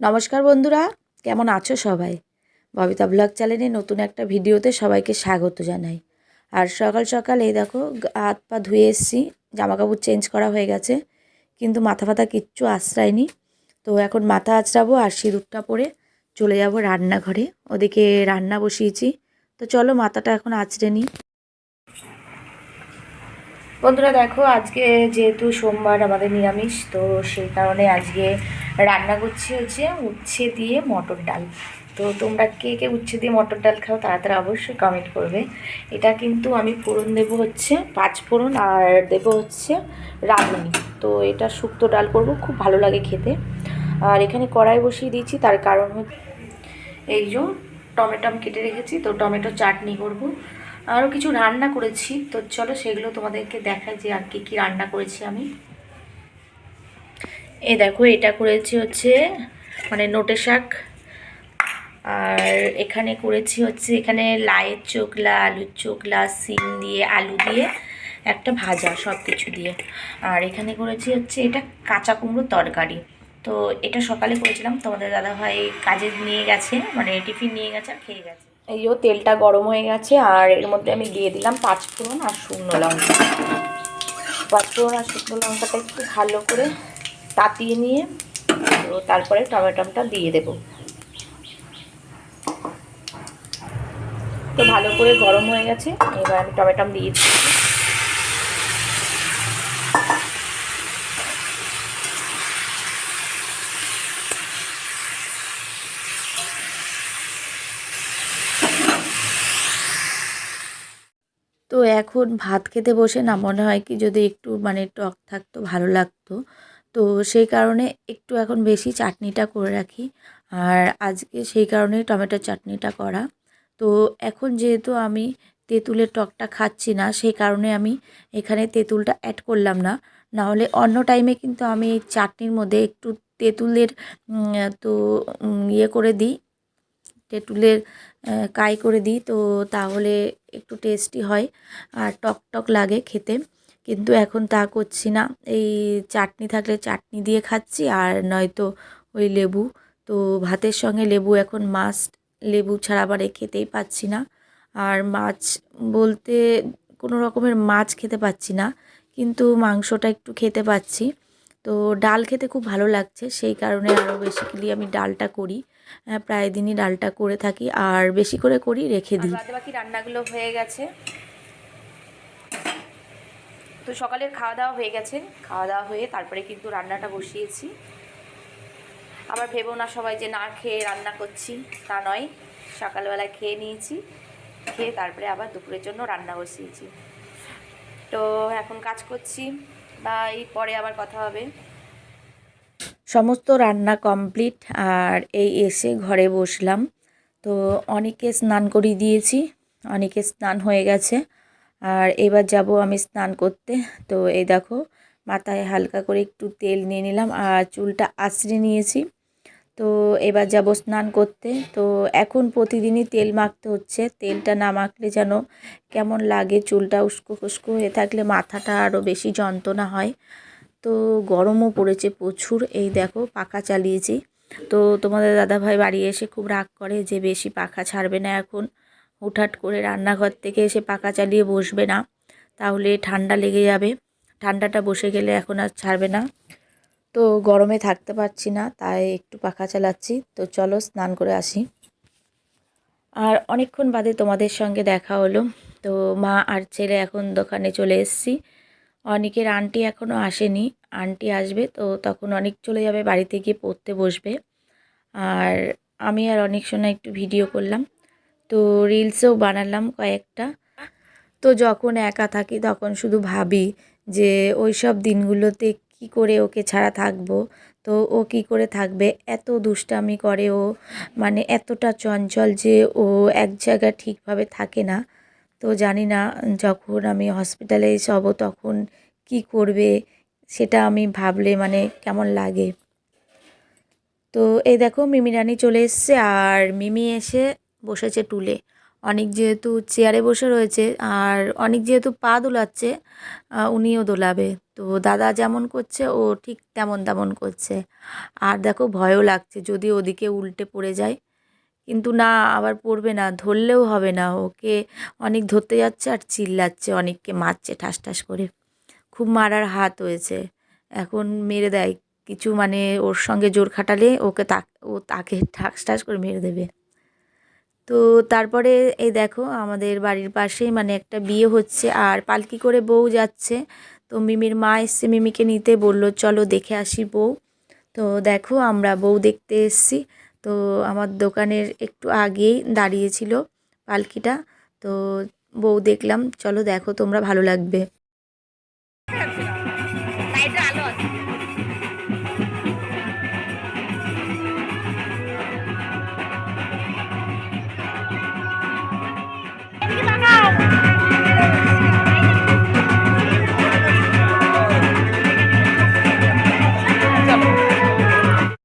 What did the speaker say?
নমস্কার বন্ধুরা, কেমন আছো সবাই? ববিতা ব্লগ চ্যানেলে নতুন একটা ভিডিওতে সবাইকে স্বাগত জানাই। আর সকাল সকাল এই দেখো হাত পা ধুয়ে এসেছি জামা কাপড় চেঞ্জ করা হয়ে গেছে, কিন্তু মাথা ফাথা কিচ্ছু আশ্রায়নি। তো এখন মাথা আঁচড়াবো আর সিঁদুরটা পরে চলে যাব রান্নাঘরে। ওদিকে রান্না বসিয়েছি। তো চলো মাথাটা এখন আঁচড়ে নিই। বন্ধুরা দেখো, আজকে যেহেতু সোমবার আমাদের নিরামিষ, তো সেই কারণে আজকে রান্না করছি হচ্ছে উচ্ছে দিয়ে মটর ডাল। তো তোমরা কে কে উচ্ছে দিয়ে মটর ডাল খাও তারা অবশ্যই কমেন্ট করবে। এটা কিন্তু আমি ফোড়ন দেবো হচ্ছে পাঁচ ফোড়ন আর দেব হচ্ছে রাঁধুনি। তো এটা শুক্তো ডাল করব, খুব ভালো লাগে খেতে। আর এখানে কড়াই বসিয়ে দিয়েছি, তার কারণ হচ্ছে এই যে টমেটো আমি কেটে রেখেছি, তো টমেটো চাটনি করব। আরও কিছু রান্না করেছি, তো চলো সেগুলো তোমাদেরকে দেখাই যে আর কি কী রান্না করেছি আমি। এ দেখো, এটা করেছি হচ্ছে মানে নোটে শাক। আর এখানে করেছি হচ্ছে, এখানে লাইয়ের চোকলা, আলুর চোকলা সিম দিয়ে, আলু দিয়ে একটা ভাজা সব কিছু দিয়ে। আর এখানে করেছি হচ্ছে, এটা কাঁচা কুমড়োর তরকারি। তো এটা সকালে করেছিলাম, তোমাদের দাদাভাই কাজে নিয়ে গেছে মানে টিফিন নিয়ে গেছে আর খেয়ে গেছে। এই যে তেলটা গরম হয়ে গেছে, আর এর মধ্যে আমি দিয়ে দিলাম পাঁচ ফোড়ন আর শুকনো লঙ্কা। পাঁচ ফোড়ন আর শুকনো লঙ্কাটা একটু ভালো করে তাতিয়ে নিয়ে তো তারপরে টমেটোটা দিয়ে দেব। তো ভালো করে গরম হয়ে গেছে, এবার আমি টমেটো দিয়ে দিচ্ছি। তো এখন ভাত খেতে বসে না, মনে হয় কি যদি একটু মানে টক থাকতো, ভালো লাগতো। তো সেই কারণে একটু এখন বেশি চাটনিটা করে রাখি। আর আজকে সেই কারণেই টমেটোর চাটনিটা করা। তো এখন যেহেতু আমি তেঁতুলের টকটা খাচ্ছি না, সেই কারণে আমি এখানে তেঁতুলটা অ্যাড করলাম না। না হলে অন্য টাইমে কিন্তু আমি চাটনির মধ্যে একটু তেঁতুলের তো ইয়ে করে দিই। তেঁতুলের কাই করে দিই, তো তাহলে একটু টেস্টি হয়। আর টক টক লাগে খেতে। কিন্তু এখন তা করছি না। এই চাটনি থাকলে চাটনি দিয়ে খাচ্ছি আর নয়তো ওই লেবু। তো ভাতের সঙ্গে লেবু এখন মাস্ট লেবু ছাড়া আবার খেতেই পাচ্ছি না। আর মাছ বলতে কোনো রকমের মাছ খেতে পাচ্ছি না কিন্তু মাংসটা একটু খেতে পাচ্ছি। তো ডাল খেতে খুব ভালো লাগছে সেই কারণে আরও বেসিক্যালি আমি ডালটা করি। আহ, প্রায় দিনই ডালটা করে থাকি আর বেশি করে করি রেখে দিই। বাকি রান্নাগুলো হয়ে গেছে। তো সকালের খাওয়া দাওয়া হয়ে গেছে। খাওয়া দাওয়া হয়ে তারপরে কিন্তু রান্নাটা বসিয়েছি। আবার ভেবো না সবাই যে না খেয়ে রান্না করছি, তা নয়। সকালবেলায় খেয়ে নিয়েছি, খেয়ে তারপরে আবার দুপুরের জন্য রান্না বসিয়েছি। তো এখন কাজ করছি, বা এই পরে আবার কথা হবে। সমস্ত রান্না কমপ্লিট, আর এই এসে ঘরে বসলাম। তো অনেকে স্নান করিয়ে দিয়েছি, অনেকে স্নান হয়ে গেছে। আর এবার যাব আমি স্নান করতে। তো এই দেখো, মাথায় হালকা করে একটু তেল নিয়ে নিলাম আর চুলটা আঁচড়ে নিয়েছি। তো এবার যাব স্নান করতে। তো এখন প্রতিদিনই তেল মাখতে হচ্ছে। তেলটা না মাখলে যেন কেমন লাগে, চুলটা উস্কো খুস্কো হয়ে থাকলে মাথাটা আরও বেশি যন্ত্রণা হয়। তো গরমও পড়েছে প্রচুর। এই দেখো, পাখা চালিয়েছি। তো তোমাদের দাদাভাই বাড়ি এসে খুব রাগ করে যে বেশি পাখা ছাড়বে না এখন। হুটহাট করে রান্নাঘর থেকে এসে পাখা চালিয়ে বসবে না, তাহলে ঠান্ডা লেগে যাবে। ঠান্ডাটা বসে গেলে এখন আর ছাড়বে না। তো গরমে থাকতে পারছি না, তাই একটু পাখা চালাচ্ছি। তো চলো স্নান করে আসি। আর অনেকক্ষণ বাদে তোমাদের সঙ্গে দেখা হলো। তো মা আর ছেলে এখন দোকানে চলে এসেছি। অনেকের আন্টি এখনও আসেনি। আন্টি আসবে তো তখন অনেক চলে যাবে, বাড়িতে গিয়ে পড়তে বসবে। আর আমি আর অনেক সময় একটু ভিডিও করলাম। তো রিলসও বানালাম কয়েকটা। তো যখন একা থাকি তখন শুধু ভাবি যে ওই সব দিনগুলোতে কি করে ওকে ছাড়া থাকব? তো ও কি করে থাকবে? এত দুষ্টামি করে ও। মানে এতটা চঞ্চল যে ও এক জায়গায় ঠিকভাবে থাকে না। তো জানি না যখন আমি হসপিটালে যাব তখন কি করবে? সেটা আমি ভাবলে মানে কেমন লাগে? তো এই দেখো মিমি রানী চলে এসছে আর মিমি এসে বসেছে টুলে। অনেক যেহেতু চেয়ারে বসে রয়েছে আর অনেক যেহেতু পা দোলাচ্ছে উনিও দোলাবে। তো দাদা যেমন করছে, ও ঠিক তেমন তেমন করছে। আর দেখো ভয়ও লাগছে, যদি ওদিকে উল্টে পড়ে যায়। কিন্তু না, আবার পড়বে না, ধরলেও হবে না। ওকে অনেক ধরতে যাচ্ছে আর চিল্লাচ্ছে, অনেককে মারছে ঠাস ঠাস করে। খুব মারার হাত হয়েছে। এখন মেরে দেয়। কিছু মানে ওর সঙ্গে জোর খাটালে ওকে তাক ও তাকে ঠাস ঠাস করে মেরে দেবে। তো তারপরে এই দেখো আমাদের বাড়ির পাশেই মানে একটা বিয়ে হচ্ছে আর পালকি করে বউ যাচ্ছে। তো মিমির মা এসছে মিমিকে নিতে, বলল, চলো দেখে আসি বউ। তো দেখো আমরা বউ দেখতে এসছি। তো আমার দোকানের একটু আগেই দাঁড়িয়েছিল পালকিটা। তো বউ দেখলাম, চলো দেখো, তোমরা ভালো লাগবে।